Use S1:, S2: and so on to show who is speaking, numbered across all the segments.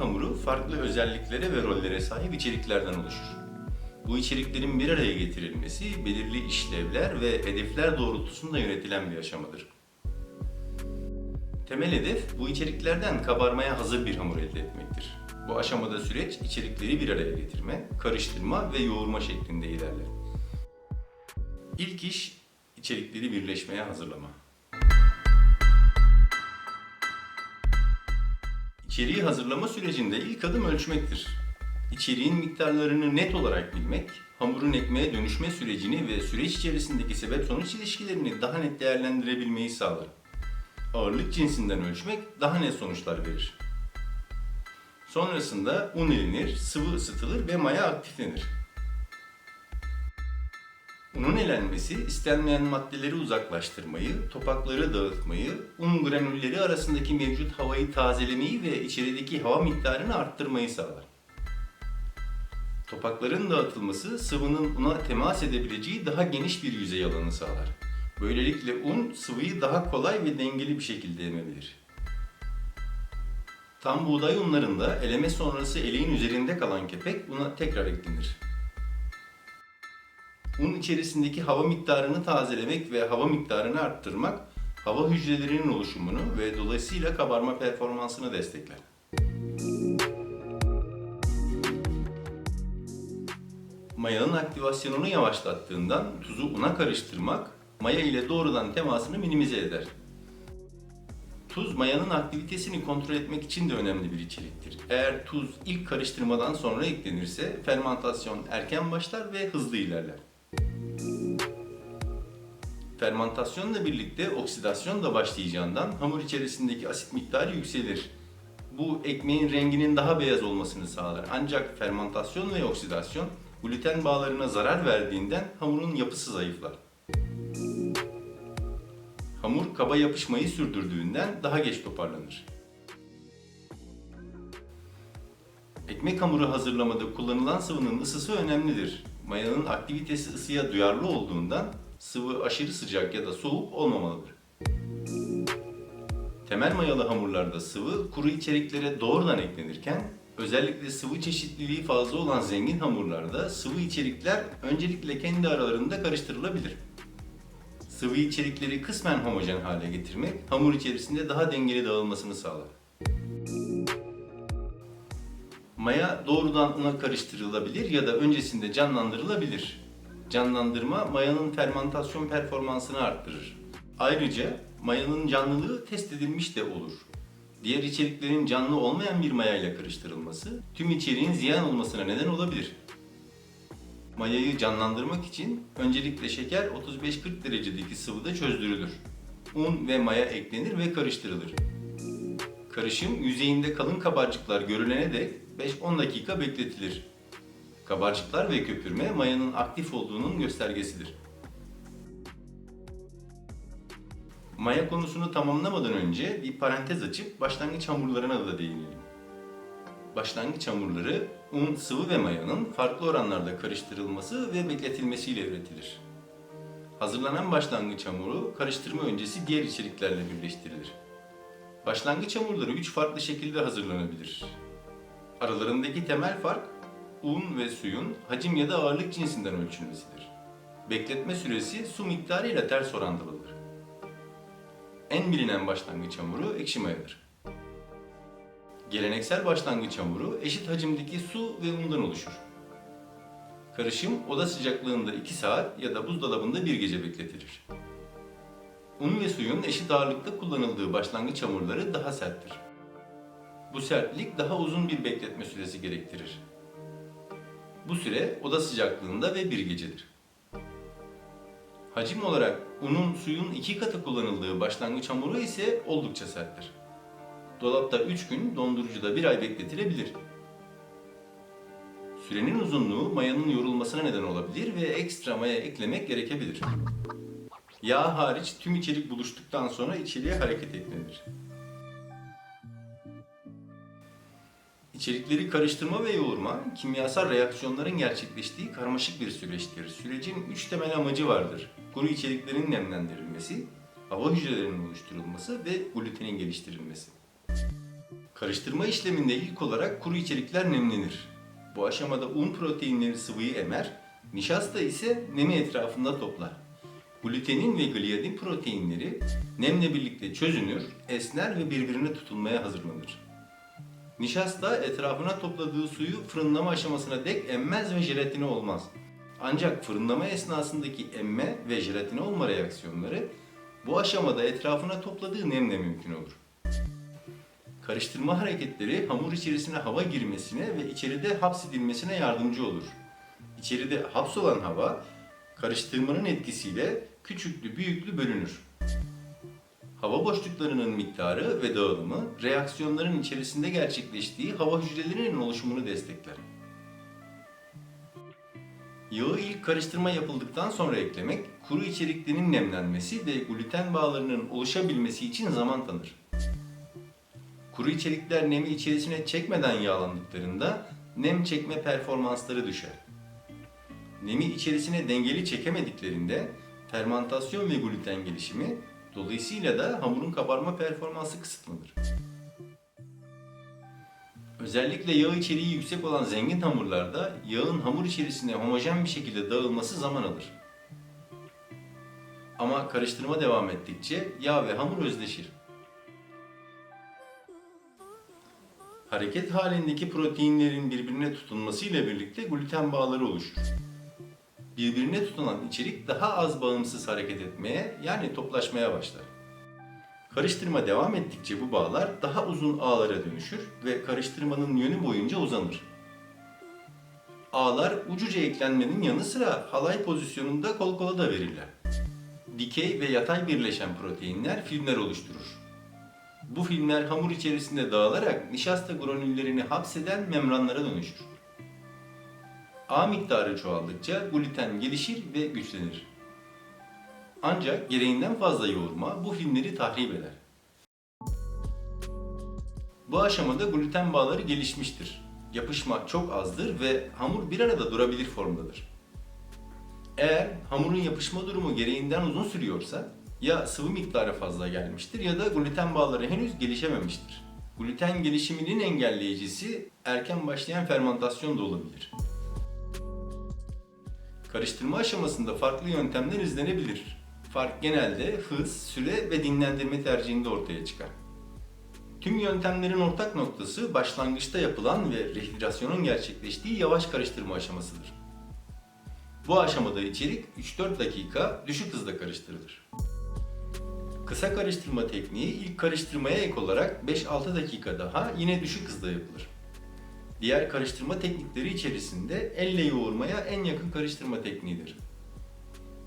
S1: hamuru farklı özelliklere ve rollere sahip içeriklerden oluşur. Bu içeriklerin bir araya getirilmesi belirli işlevler ve hedefler doğrultusunda yönetilen bir aşamadır. Temel hedef bu içeriklerden kabarmaya hazır bir hamur elde etmektir. Bu aşamada süreç içerikleri bir araya getirme, karıştırma ve yoğurma şeklinde ilerler. İlk iş içerikleri birleşmeye hazırlama. İçeriği hazırlama sürecinde ilk adım ölçmektir. İçeriğin miktarlarını net olarak bilmek, hamurun ekmeğe dönüşme sürecini ve süreç içerisindeki sebep-sonuç ilişkilerini daha net değerlendirebilmeyi sağlar. Ağırlık cinsinden ölçmek daha net sonuçlar verir. Sonrasında un elenir, sıvı ısıtılır ve maya aktiflenir. Unun elenmesi istenmeyen maddeleri uzaklaştırmayı, topakları dağıtmayı, un granülleri arasındaki mevcut havayı tazelemeyi ve içerideki hava miktarını arttırmayı sağlar. Topakların dağıtılması sıvının una temas edebileceği daha geniş bir yüzey alanı sağlar. Böylelikle un sıvıyı daha kolay ve dengeli bir şekilde emebilir. Tam buğday unlarında eleme sonrası eleğin üzerinde kalan kepek una tekrar eklenir. Un içerisindeki hava miktarını tazelemek ve hava miktarını arttırmak, hava hücrelerinin oluşumunu ve dolayısıyla kabarma performansını destekler. Mayanın aktivasyonunu yavaşlattığından tuzu una karıştırmak, maya ile doğrudan temasını minimize eder. Tuz mayanın aktivitesini kontrol etmek için de önemli bir içeriktir. Eğer tuz ilk karıştırmadan sonra eklenirse fermentasyon erken başlar ve hızlı ilerler. Fermentasyonla birlikte oksidasyon da başlayacağından hamur içerisindeki asit miktarı yükselir. Bu ekmeğin renginin daha beyaz olmasını sağlar. Ancak fermentasyon ve oksidasyon gluten bağlarına zarar verdiğinden hamurun yapısı zayıflar. Hamur kaba yapışmayı sürdürdüğünden daha geç toparlanır. Ekmek hamuru hazırlamada kullanılan sıvının ısısı önemlidir. Mayanın aktivitesi ısıya duyarlı olduğundan sıvı aşırı sıcak ya da soğuk olmamalıdır. Temel mayalı hamurlarda sıvı kuru içeriklere doğrudan eklenirken özellikle sıvı çeşitliliği fazla olan zengin hamurlarda sıvı içerikler öncelikle kendi aralarında karıştırılabilir. Sıvı içerikleri kısmen homojen hale getirmek hamur içerisinde daha dengeli dağılmasını sağlar. Maya doğrudan una karıştırılabilir ya da öncesinde canlandırılabilir. Canlandırma mayanın fermentasyon performansını arttırır. Ayrıca mayanın canlılığı test edilmiş de olur. Diğer içeriklerin canlı olmayan bir maya ile karıştırılması tüm içeriğin ziyan olmasına neden olabilir. Mayayı canlandırmak için öncelikle şeker 35-40 derecedeki sıvıda çözdürülür. Un ve maya eklenir ve karıştırılır. Karışım yüzeyinde kalın kabarcıklar görülene dek 5-10 dakika bekletilir. Kabarcıklar ve köpürme mayanın aktif olduğunun göstergesidir. Maya konusunu tamamlamadan önce bir parantez açıp başlangıç hamurlarına da değinelim. Başlangıç hamurları un, sıvı ve mayanın farklı oranlarda karıştırılması ve bekletilmesiyle üretilir. Hazırlanan başlangıç hamuru karıştırma öncesi diğer içeriklerle birleştirilir. Başlangıç hamurları üç farklı şekilde hazırlanabilir. Aralarındaki temel fark un ve suyun hacim ya da ağırlık cinsinden ölçülmesidir. Bekletme süresi su miktarıyla ters orantılıdır. En bilinen başlangıç hamuru ekşi mayadır. Geleneksel başlangıç hamuru eşit hacimdeki su ve undan oluşur. Karışım oda sıcaklığında 2 saat ya da buzdolabında bir gece bekletilir. Un ve suyun eşit ağırlıkta kullanıldığı başlangıç hamurları daha serttir. Bu sertlik daha uzun bir bekletme süresi gerektirir. Bu süre oda sıcaklığında ve bir gecedir. Hacim olarak unun suyun iki katı kullanıldığı başlangıç hamuru ise oldukça serttir. Dolapta 3 gün, dondurucuda 1 ay bekletilebilir. Sürenin uzunluğu mayanın yorulmasına neden olabilir ve ekstra maya eklemek gerekebilir. Yağ hariç tüm içerik buluştuktan sonra içeriye hareket eklenir. İçerikleri karıştırma ve yoğurma, kimyasal reaksiyonların gerçekleştiği karmaşık bir süreçtir. Sürecin üç temel amacı vardır. Kuru içeriklerin nemlendirilmesi, hava hücrelerinin oluşturulması ve glutenin geliştirilmesi. Karıştırma işleminde ilk olarak kuru içerikler nemlenir. Bu aşamada un proteinleri sıvıyı emer, nişasta ise nemi etrafında toplar. Glutenin ve gliadin proteinleri nemle birlikte çözünür, esner ve birbirine tutulmaya hazırlanır. Nişasta etrafına topladığı suyu fırınlama aşamasına dek emmez ve jelatine olmaz. Ancak fırınlama esnasındaki emme ve jelatine olma reaksiyonları bu aşamada etrafına topladığı nemle mümkün olur. Karıştırma hareketleri hamur içerisine hava girmesine ve içeride hapsedilmesine yardımcı olur. İçeride hapsolan hava karıştırmanın etkisiyle küçüklü büyüklü bölünür. Hava boşluklarının miktarı ve dağılımı reaksiyonların içerisinde gerçekleştiği hava hücrelerinin oluşumunu destekler. Yağı ilk karıştırma yapıldıktan sonra eklemek, kuru içeriklerinin nemlenmesi ve gluten bağlarının oluşabilmesi için zaman tanır. Kuru içerikler nemi içerisine çekmeden yağlandıklarında nem çekme performansları düşer. Nemi içerisine dengeli çekemediklerinde fermantasyon ve gluten gelişimi dolayısıyla da hamurun kabarma performansı kısıtlanır. Özellikle yağ içeriği yüksek olan zengin hamurlarda yağın hamur içerisine homojen bir şekilde dağılması zaman alır. Ama karıştırma devam ettikçe yağ ve hamur özleşir. Hareket halindeki proteinlerin birbirine tutunması ile birlikte gluten bağları oluşur. Birbirine tutunan içerik daha az bağımsız hareket etmeye yani toplaşmaya başlar. Karıştırma devam ettikçe bu bağlar daha uzun ağlara dönüşür ve karıştırmanın yönü boyunca uzanır. Ağlar ucuca eklenmenin yanı sıra halay pozisyonunda kol kola da verirler. Dikey ve yatay birleşen proteinler filmler oluşturur. Bu filmler hamur içerisinde dağılarak nişasta granüllerini hapseden membranlara dönüşür. A miktarı çoğaldıkça gluten gelişir ve güçlenir. Ancak gereğinden fazla yoğurma bu filmleri tahrip eder. Bu aşamada gluten bağları gelişmiştir. Yapışma çok azdır ve hamur bir arada durabilir formdadır. Eğer hamurun yapışma durumu gereğinden uzun sürüyorsa ya sıvı miktarı fazla gelmiştir ya da gluten bağları henüz gelişememiştir. Gluten gelişiminin engelleyicisi erken başlayan fermentasyon da olabilir. Karıştırma aşamasında farklı yöntemler izlenebilir. Fark genelde hız, süre ve dinlendirme tercihinde ortaya çıkar. Tüm yöntemlerin ortak noktası başlangıçta yapılan ve rehidrasyonun gerçekleştiği yavaş karıştırma aşamasıdır. Bu aşamada içerik 3-4 dakika düşük hızda karıştırılır. Kısa karıştırma tekniği ilk karıştırmaya ek olarak 5-6 dakika daha yine düşük hızda yapılır. Diğer karıştırma teknikleri içerisinde elle yoğurmaya en yakın karıştırma tekniğidir.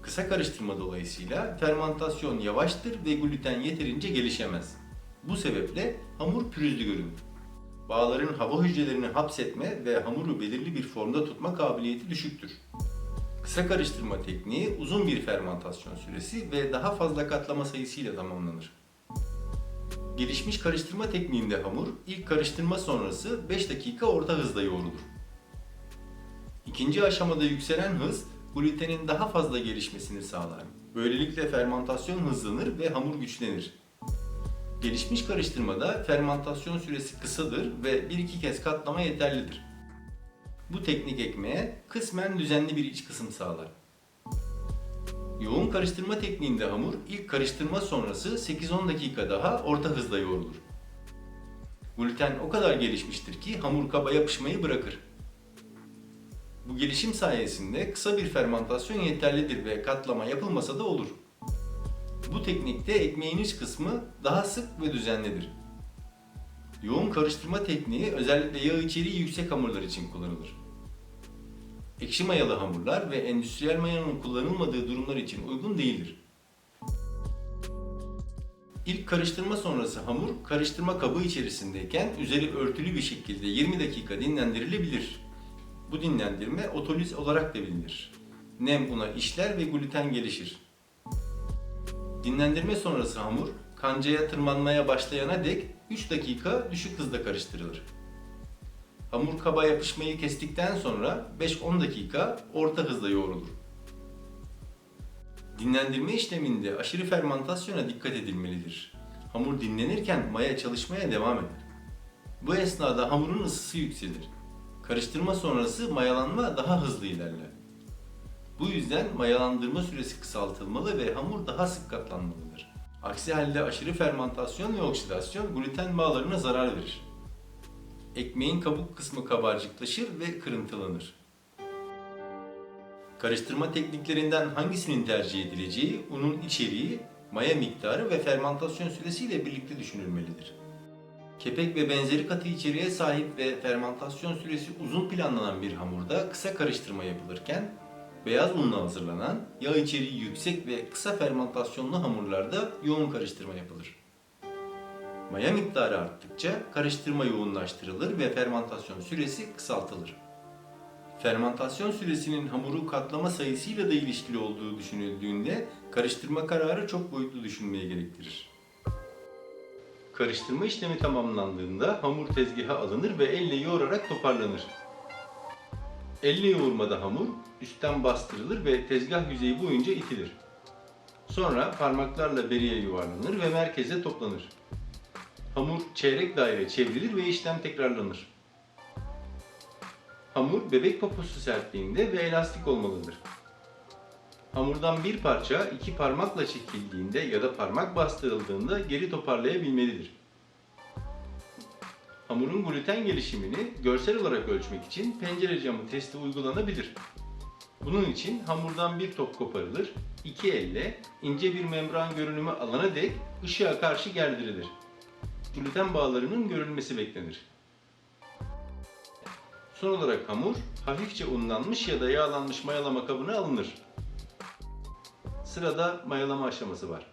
S1: Kısa karıştırma dolayısıyla fermantasyon yavaştır ve gluten yeterince gelişemez. Bu sebeple hamur pürüzlü görünür. Bağların hava hücrelerini hapsetme ve hamuru belirli bir formda tutma kabiliyeti düşüktür. Kısa karıştırma tekniği uzun bir fermantasyon süresi ve daha fazla katlama sayısıyla tamamlanır. Gelişmiş karıştırma tekniğinde hamur ilk karıştırma sonrası 5 dakika orta hızda yoğrulur. İkinci aşamada yükselen hız glutenin daha fazla gelişmesini sağlar. Böylelikle fermantasyon hızlanır ve hamur güçlenir. Gelişmiş karıştırmada fermantasyon süresi kısadır ve 1-2 kez katlama yeterlidir. Bu teknik ekmeğe kısmen düzenli bir iç kısım sağlar. Yoğun karıştırma tekniğinde hamur ilk karıştırma sonrası 8-10 dakika daha orta hızda yoğrulur. Gluten o kadar gelişmiştir ki hamur kaba yapışmayı bırakır. Bu gelişim sayesinde kısa bir fermantasyon yeterlidir ve katlama yapılmasa da olur. Bu teknikte ekmeğin iç kısmı daha sık ve düzenlidir. Yoğun karıştırma tekniği özellikle yağ içeriği yüksek hamurlar için kullanılır. Ekşi mayalı hamurlar ve endüstriyel mayanın kullanılmadığı durumlar için uygun değildir. İlk karıştırma sonrası hamur karıştırma kabı içerisindeyken üzeri örtülü bir şekilde 20 dakika dinlendirilebilir. Bu dinlendirme otoliz olarak da bilinir. Nem buna işler ve gluten gelişir. Dinlendirme sonrası hamur kancaya tırmanmaya başlayana dek 3 dakika düşük hızda karıştırılır. Hamur kaba yapışmayı kestikten sonra 5-10 dakika orta hızda yoğrulur. Dinlendirme işleminde aşırı fermentasyona dikkat edilmelidir. Hamur dinlenirken maya çalışmaya devam eder. Bu esnada hamurun ısısı yükselir. Karıştırma sonrası mayalanma daha hızlı ilerler. Bu yüzden mayalandırma süresi kısaltılmalı ve hamur daha sık katlanmalıdır. Aksi halde aşırı fermantasyon ve oksidasyon gluten bağlarına zarar verir. Ekmeğin kabuk kısmı kabarcıklaşır ve kırıntılanır. Karıştırma tekniklerinden hangisinin tercih edileceği, unun içeriği, maya miktarı ve fermantasyon süresiyle birlikte düşünülmelidir. Kepek ve benzeri katı içeriğe sahip ve fermantasyon süresi uzun planlanan bir hamurda kısa karıştırma yapılırken, beyaz unla hazırlanan, yağ içeriği yüksek ve kısa fermantasyonlu hamurlarda yoğun karıştırma yapılır. Maya miktarı arttıkça karıştırma yoğunlaştırılır ve fermantasyon süresi kısaltılır. Fermantasyon süresinin hamuru katlama sayısıyla da ilişkili olduğu düşünüldüğünde karıştırma kararı çok boyutlu düşünmeye gerektirir. Karıştırma işlemi tamamlandığında hamur tezgaha alınır ve elle yoğurarak toparlanır. Elle yoğurmada hamur üstten bastırılır ve tezgah yüzeyi boyunca itilir. Sonra parmaklarla beriye yuvarlanır ve merkeze toplanır. Hamur çeyrek daire çevrilir ve işlem tekrarlanır. Hamur bebek poposu sertliğinde ve elastik olmalıdır. Hamurdan bir parça iki parmakla çekildiğinde ya da parmak bastırıldığında geri toparlayabilmelidir. Hamurun gluten gelişimini görsel olarak ölçmek için pencere camı testi uygulanabilir. Bunun için hamurdan bir top koparılır, iki elle ince bir membran görünümü alana dek ışığa karşı gerdirilir. Gluten bağlarının görülmesi beklenir. Son olarak hamur hafifçe unlanmış ya da yağlanmış mayalama kabına alınır. Sırada mayalama aşaması var.